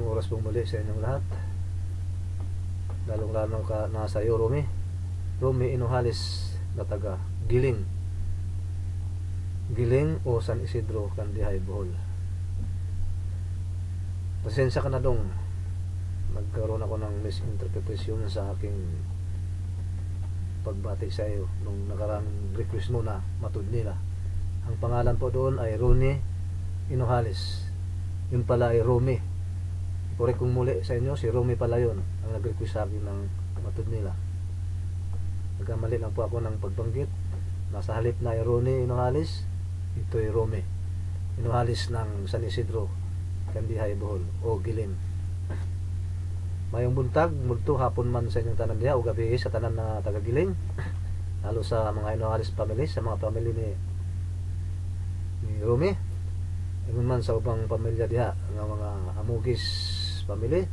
pong muli sa inyong lahat. Lalong lalong ka nasa iyo, Rumi. Rumi Inuhalis na taga Giling. Giling o San Isidro, Kandihay, Bohol. Pasensya ka na dong. Nagkaroon ako ng misinterpretation sa aking pagbati sa iyo nung nakarang request mo na matud nila. Ang pangalan po doon ay Roni Inuhalis. Yun pala ay Rumi. Correct kong muli sa inyo, si Rumi pala yun ang nag-request sa akin ng matud nila. Nagkamali lang po ako ng pagbanggit. Nasa halip na ay Roni Inuhalis, ito ay Rumi. Inuhalis ng San Isidro, Kandihay, Bohol o Giling. Mayong buntag, multo hapon man sa inyong tanan diha o gabi sa tanan na taga-Giling. Lalo sa mga Inuhalis family, sa mga family ni ni Rumi. Ingon man sa ubang pamilya diha nga mga Amugis family,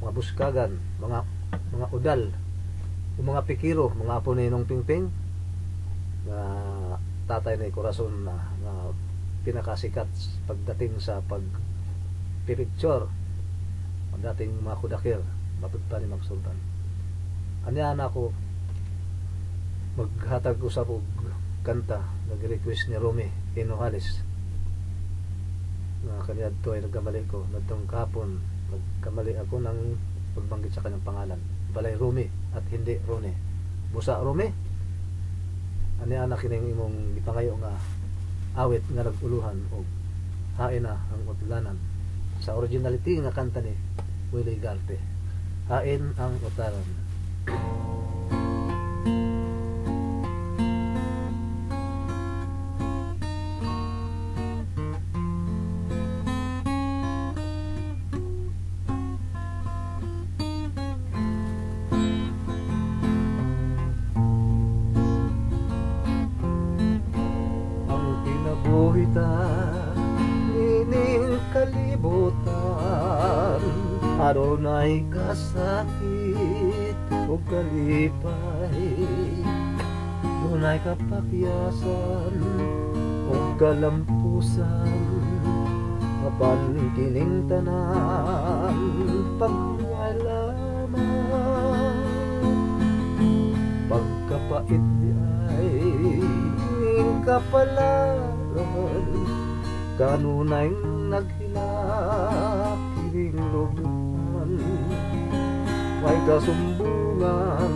mga Buskagan, mga mga Udal, o mga Pikiro, mga apo ni Nong Pingping nga tatay ni Corazon na, na pinakasikat pagdating sa pag picture dating mga kudakir mapud pa ni Magsultan anya na ako maghatag usap og kanta nag-request ni Romy Inuhalis nga kaniya to ay nagkamali ko nadtong kapon nagkamali ako ng pagbanggit sa kanyang pangalan. Balay Romy at hindi Rone. Busa Romy ani anak kining imong gipangayo nga awit nga naguluhan og hain na ang utlanan. Sa originality nga kanta ni Willie Garte hain ang utaran kalibutan adunay kasakit o kalipay. Dunay kapakyasan o kalampusan apan kining tanan pagwalaman pagkapait di ay kapalaran kanunay naghilak kining lubuhan may kasumbungan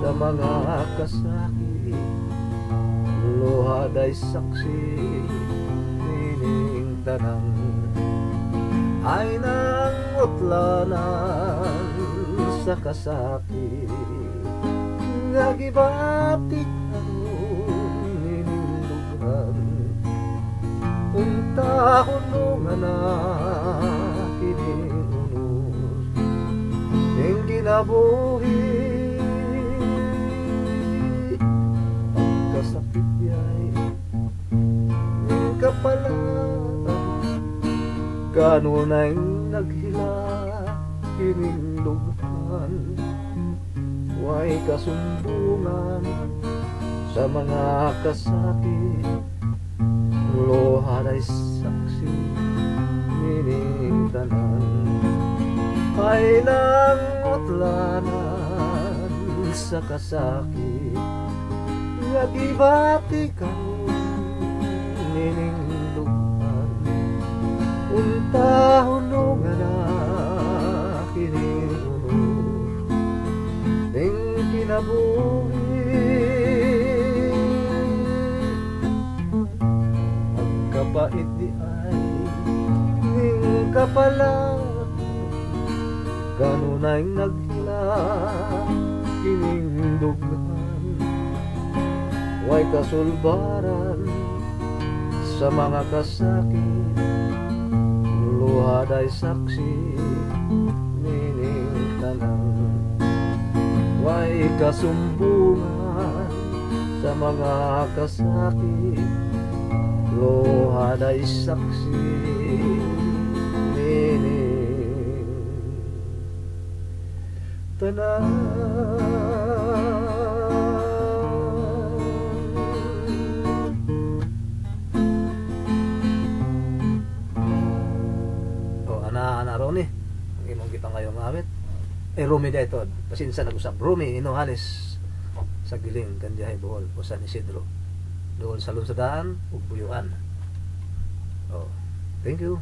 sa mga kasakit. Luhad ay saksi nining tanang. Ay nang sa kasakit. Nga gibati karon nining lugar unta kuno kinabuhi pagkasakit yay. Ning kapalaran kanunay naghila? Kining lugar Huwag kasumbungan sa mga kasakit. Luhad ay saksi Nining Ay nang utlanan sa kasakit. Nga gibati ka Nining lugar Unta hulungan na kining unos ning kinabuhi Pagkapait di ay ning kapalan Kanunay naghila kining dughan Way kasulbaran sa mga kasakit. Luhad ay saksi nining tanan Way kasumbungan sa mga kasakit. Luhad ay saksi tanan O ana ana Ronnie ang kayo maawit. Eh Rumi da ito. Pasinsa nag-usap. Rumi Inuhalis sa giling Kandiyahay Bohol o San Isidro. Doon sa lunsadaan ug buyuan. Oh. Thank you.